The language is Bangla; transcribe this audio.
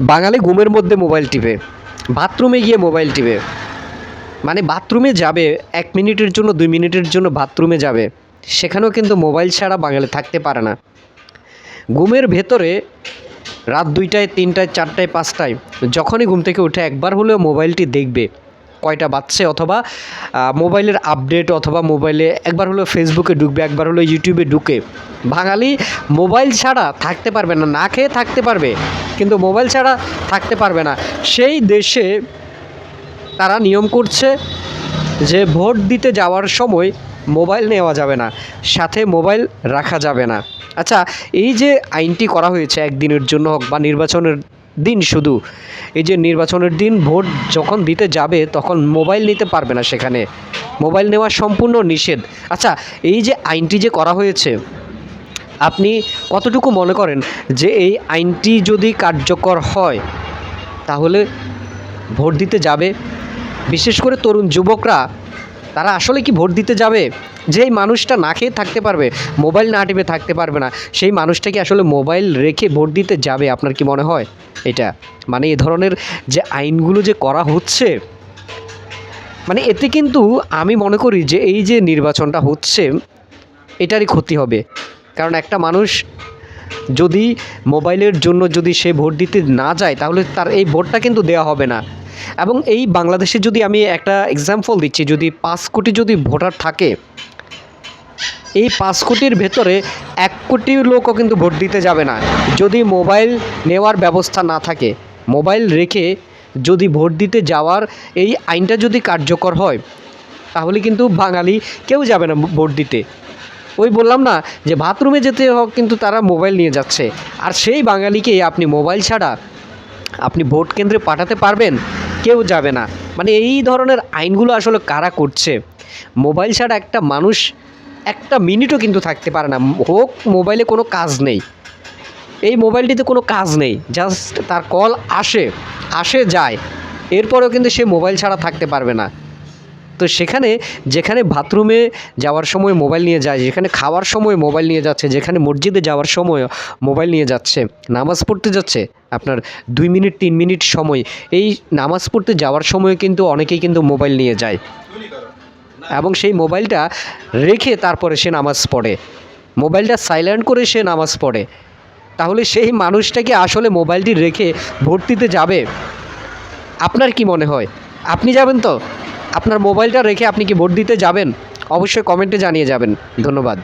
বাঙালি ঘুমের মধ্যে মোবাইল টিপে, বাথরুমে গিয়ে মোবাইল টিপে। মানে বাথরুমে যাবে, এক মিনিটের জন্য, দুই মিনিটের জন্য বাথরুমে যাবে, সেখানেও কিন্তু মোবাইল ছাড়া বাঙালি থাকতে পারে না। ঘুমের ভেতরে রাত দুইটায়, তিনটায়, চারটায়, পাঁচটায়, যখনই ঘুম থেকে উঠে, একবার হলেও মোবাইলটি দেখবে। কয়টা বাচ্চে অথবা মোবাইলের আপডেট অথবা মোবাইলে একবার হলো ফেসবুকে ঢুকবে, একবার হলো ইউটিউবে ঢুকে। বাঙালি মোবাইল ছাড়া থাকতে পারবে না না খেয়ে থাকতে পারবে, কিন্তু মোবাইল ছাড়া থাকতে পারবে না। সেই দেশে তারা নিয়ম করছে যে ভোট দিতে যাওয়ার সময় মোবাইল নেওয়া যাবে না, সাথে মোবাইল রাখা যাবে না। আচ্ছা এই যে আইনটি করা হয়েছে, একদিনের জন্য হোক বা নির্বাচনের দিন শুধু। এই যে নির্বাচনের দিন, ভোট যখন দিতে যাবে, তখন মোবাইল নিতে পারবে না সেখানে। মোবাইল নেওয়া সম্পূর্ণ নিষেধ। আচ্ছা এই যে আইনটি যে করা হয়েছে, আপনি কতটুকু মনে করেন যে এই আইনটি যদি কার্যকর হয়, তাহলে ভোট দিতে যাবে? বিশেষ করে তরুণ যুবকরা তারা আসলে কি ভোট দিতে যাবে? যেই মানুষটা না খেয়ে থাকতে পারবে, মোবাইল না টিপে থাকতে পারবে না, সেই মানুষটা কি আসলে মোবাইল রেখে ভোট দিতে যাবে? আপনার কি মনে হয় এটা? মানে এ ধরনের যে আইনগুলো যে করা হচ্ছে মানে এতে কিন্তু আমি মনে করি যে এই যে নির্বাচনটা হচ্ছে, এটারই ক্ষতি হবে। কারণ একটা মানুষ যদি মোবাইলের জন্য যদি সে ভোট দিতে না যায়, তাহলে তার এই ভোটটা কিন্তু দেওয়া হবে না। এবং এই বাংলাদেশে যদি আমি একটা এক্সাম্পল দিচ্ছি, যদি পাঁচ কোটি যদি ভোটার থাকে, এই পাঁচ কোটির ভেতরে এক কোটি লোকও কিন্তু ভোট দিতে যাবে না। যদি মোবাইল নেওয়ার ব্যবস্থা না থাকে, মোবাইল রেখে যদি ভোট দিতে যাওয়ার এই আইনটা যদি কার্যকর হয়, তাহলে কিন্তু বাঙালি কেউ যাবে না ভোট দিতে। ওই বললাম না যে বাথরুমে যেতে হোক, কিন্তু তারা মোবাইল নিয়ে যাচ্ছে। আর সেই বাঙালিকে আপনি মোবাইল ছাড়া আপনি ভোট কেন্দ্রে পাঠাতে পারবেন? কেউ যাবে না। মানে এই ধরনের আইনগুলো আসলে কারা করছে? মোবাইল ছাড়া একটা মানুষ একটা মিনিটও কিন্তু থাকতে পারে না। হোক, মোবাইলে কোনো কাজ নেই। এই মোবাইলটিতে কোনো কাজ নেই। জাস্ট তার কল আসে আসে যায়। এরপরেও কিন্তু সে মোবাইল ছাড়া থাকতে পারবে না। তো সেখানে, যেখানে বাথরুমে যাওয়ার সময় মোবাইল নিয়ে যায়, যেখানে খাওয়ার সময় মোবাইল নিয়ে যাচ্ছে, যেখানে মসজিদে যাওয়ার সময় মোবাইল নিয়ে যাচ্ছে, নামাজ পড়তে যাচ্ছে, আপনার দুই মিনিট, তিন মিনিট সময়, এই নামাজ পড়তে যাওয়ার সময় কিন্তু অনেকেই কিন্তু মোবাইল নিয়ে যায়। এবং সেই মোবাইলটা রেখে তারপরে সে নামাজ পড়ে। মোবাইলটা সাইলেন্ট করে সে নামাজ পড়ে। তাহলে সেই মানুষটাকে আসলে মোবাইলটি রেখে ভর্তিতে যাবে? আপনার কি মনে হয়? আপনি যাবেন তো? আপনার মোবাইলটা রেখে আপনি কি ভোট দিতে যাবেন? অবশ্যই কমেন্টে জানিয়ে যাবেন। ধন্যবাদ।